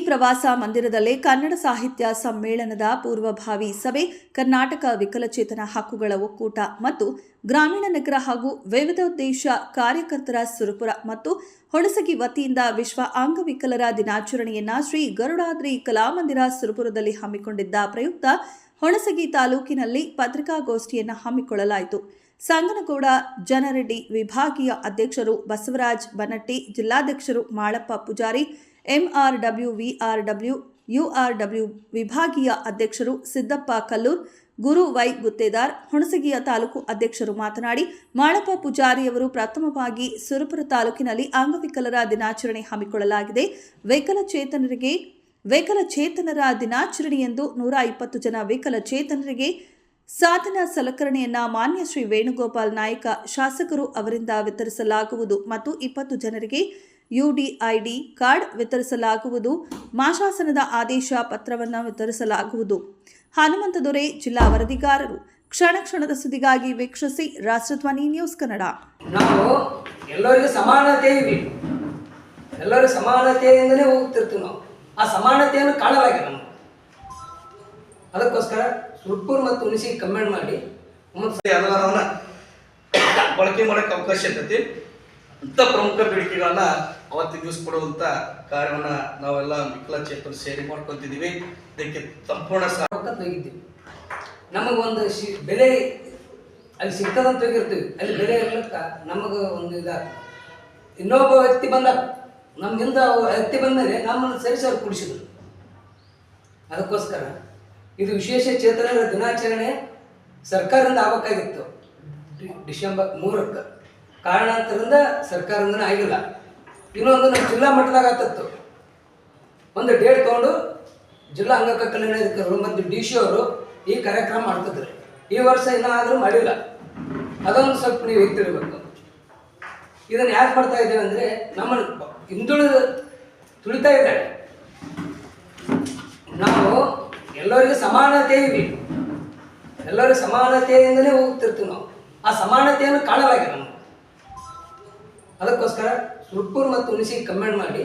ಪ್ರವಾಸ ಮಂದಿರದಲ್ಲಿ ಕನ್ನಡ ಸಾಹಿತ್ಯ ಸಮ್ಮೇಳನದ ಪೂರ್ವಭಾವಿ ಸಭೆ, ಕರ್ನಾಟಕ ವಿಕಲಚೇತನ ಹಕ್ಕುಗಳ ಒಕ್ಕೂಟ ಮತ್ತು ಗ್ರಾಮೀಣ ನಗರ ಹಾಗೂ ವಿವಿಧೋದ್ದೇಶ ಕಾರ್ಯಕರ್ತರ ಸುರಪುರ ಮತ್ತು ಹೊಣಸಗಿ ವತಿಯಿಂದ ವಿಶ್ವ ಅಂಗವಿಕಲರ ದಿನಾಚರಣೆಯನ್ನ ಶ್ರೀ ಗರುಡಾದ್ರಿ ಕಲಾಮಂದಿರ ಸುರಪುರದಲ್ಲಿ ಹಮ್ಮಿಕೊಂಡಿದ್ದ ಪ್ರಯುಕ್ತ ಹೊಣಸಗಿ ತಾಲೂಕಿನಲ್ಲಿ ಪತ್ರಿಕಾಗೋಷ್ಠಿಯನ್ನು ಹಮ್ಮಿಕೊಳ್ಳಲಾಯಿತು. ಸಂಗನಗೌಡ ಜನರೆಡ್ಡಿ ವಿಭಾಗೀಯ ಅಧ್ಯಕ್ಷರು Basavaraj Banatti, ಜಿಲ್ಲಾಧ್ಯಕ್ಷರು Malappa Poojari MRW VRW URW ವಿಭಾಗೀಯ ಅಧ್ಯಕ್ಷರು ಸಿದ್ದಪ್ಪ ಕಲ್ಲೂರ್, ಗುರು ವೈ ಗುತ್ತೇದಾರ್, ಹುಣಸಗಿಯ ತಾಲೂಕು ಅಧ್ಯಕ್ಷರು ಮಾತನಾಡಿ, ಮಾಳಪ್ಪ ಪೂಜಾರಿಯವರು ಪ್ರಥಮವಾಗಿ ಸುರಪುರ ತಾಲೂಕಿನಲ್ಲಿ ಅಂಗವಿಕಲರ ದಿನಾಚರಣೆ ಹಮ್ಮಿಕೊಳ್ಳಲಾಗಿದೆ. ವಿಕಲಚೇತನರಿಗೆ, ವಿಕಲಚೇತನರ ದಿನಾಚರಣೆಯೆಂದು ನೂರ ಇಪ್ಪತ್ತು ಜನ ವಿಕಲಚೇತನರಿಗೆ ಸಾಧನ ಸಲಕರಣೆಯನ್ನ ಮಾನ್ಯ ಶ್ರೀ ವೇಣುಗೋಪಾಲ್ ನಾಯಕ ಶಾಸಕರು ಅವರಿಂದ ವಿತರಿಸಲಾಗುವುದು ಮತ್ತು ಇಪ್ಪತ್ತು ಜನರಿಗೆ ಯುಡಿಐಡಿ ಕಾರ್ಡ್ ವಿತರಿಸಲಾಗುವುದು. ಮಾಶಾಸನದ ಆದೇಶ ಪತ್ರವನ್ನು ವಿತರಿಸಲಾಗುವುದು. ಹನುಮಂತ ದೊರೆ ಜಿಲ್ಲಾ ವರದಿಗಾರರು ಕ್ಷಣ ಕ್ಷಣದ ಸುದ್ದಿಗಾಗಿ ವೀಕ್ಷಿಸಿ ರಾಷ್ಟ್ರಧ್ವನಿ ನ್ಯೂಸ್ ಕನ್ನಡ. ನಾವು ಎಲ್ಲರಿಗೂ ಸಮಾನತೆ ಇವೆ ಎಲ್ಲರೂ ಸಮಾನತೆಯಿಂದಲೇ ಹೋಗ್ತಿರ್ತೀವಿ ನಾವು. ಆ ಸಮಾನತೆಯನ್ನು ಕಾಣಲಾಗಿ ನಾವು ಅದಕ್ಕೋಸ್ಕರ ಸುರ್ಪುರ್ ಮತ್ತು ಉಣಿಸಿ ಕಮೆಂಟ್ ಮಾಡಿ. ಬಳಕೆ ಮಾಡಕ್ಕೆ ಅವಕಾಶ ಇರ್ತೈತಿ. ಅಂತ ಪ್ರಮುಖ ಬೇಡಿಕೆಗಳನ್ನ ಅವತ್ತಿನ ದಿವಸ ಕೊಡುವಂತ ಕಾರ್ಯವನ್ನ ನಾವೆಲ್ಲ ವಿಕಲಚೇತನ ಸೇರಿ ಮಾಡ್ಕೊತಿದೀವಿ ಇದಕ್ಕೆ ಸಂಪೂರ್ಣ ಸಹ ನಮಗೊಂದು ಶಿ ಬೆಲೆ ಅಲ್ಲಿ ಸಿಗ್ತದಂತ ಹೋಗಿರ್ತೀವಿ ಅಲ್ಲಿ ಬೆಲೆ ಇರ್ಲಿಕ್ಕ ನಮಗೆ ಒಂದು ಇದ. ಇನ್ನೊಬ್ಬ ವ್ಯಕ್ತಿ ಬಂದ ನಮ್ಗಿಂತ ವ್ಯಕ್ತಿ ಬಂದರೆ ನಮ್ಮನ್ನು ಸರಿಸಿ ಅವ್ರು ಕುಡಿಸಿದ್ರು. ಅದಕ್ಕೋಸ್ಕರ ಇದು ವಿಶೇಷ ಚೇತನರ ದಿನಾಚರಣೆ ಸರ್ಕಾರದಿಂದ ಆಗಬೇಕಾಗಿತ್ತು. ಡಿಸೆಂಬರ್ ಮೂರಕ್ಕೆ. ಕಾರಣಾಂತರದಿಂದ ಸರ್ಕಾರದಿಂದ ಆಗಿಲ್ಲ. ಇನ್ನೊಂದು ನಮ್ಮ ಜಿಲ್ಲಾ ಮಟ್ಟದಾಗ ಆತತ್ತು ಒಂದು ಡೇಟ್ ತೊಗೊಂಡು ಜಿಲ್ಲಾ ಅಂಗಕ ಕಲ್ಯಾಣಾಧಿಕಾರಿಗಳು ಮತ್ತು ಡಿ ಸಿ ಅವರು ಈ ಕಾರ್ಯಕ್ರಮ ಮಾಡ್ತಿದ್ರು. ಈ ವರ್ಷ ಏನಾದರೂ ಮಾಡಿಲ್ಲ. ಅದೊಂದು ಸ್ವಲ್ಪ ನೀವು ತಿಳಿಬೇಕು? ಇದನ್ನು ಯಾಕೆ ಮಾಡ್ತಾ ಇದ್ದೇವೆ ಅಂದರೆ ನಮ್ಮ ಹಿಂದುಳಿದ ತುಳಿತಾ ಇದ್ದಾರೆ. ನಾವು ಎಲ್ಲರಿಗೂ ಸಮಾನತೆ ಇವಿ. ಎಲ್ಲರಿಗೂ ಸಮಾನತೆಯಿಂದಲೇ ಹೋಗ್ತಿರ್ತೀವಿ ನಾವು. ಆ ಸಮಾನತೆಯನ್ನು ಕಾಣಲಾಗಿದೆ ನಮ್ಗೆ. ಅದಕ್ಕೋಸ್ಕರ ಸುರ್ಪುರ್ ಮತ್ತು ಉಳಿಸಿ ಕಮೆಂಟ್ ಮಾಡಿ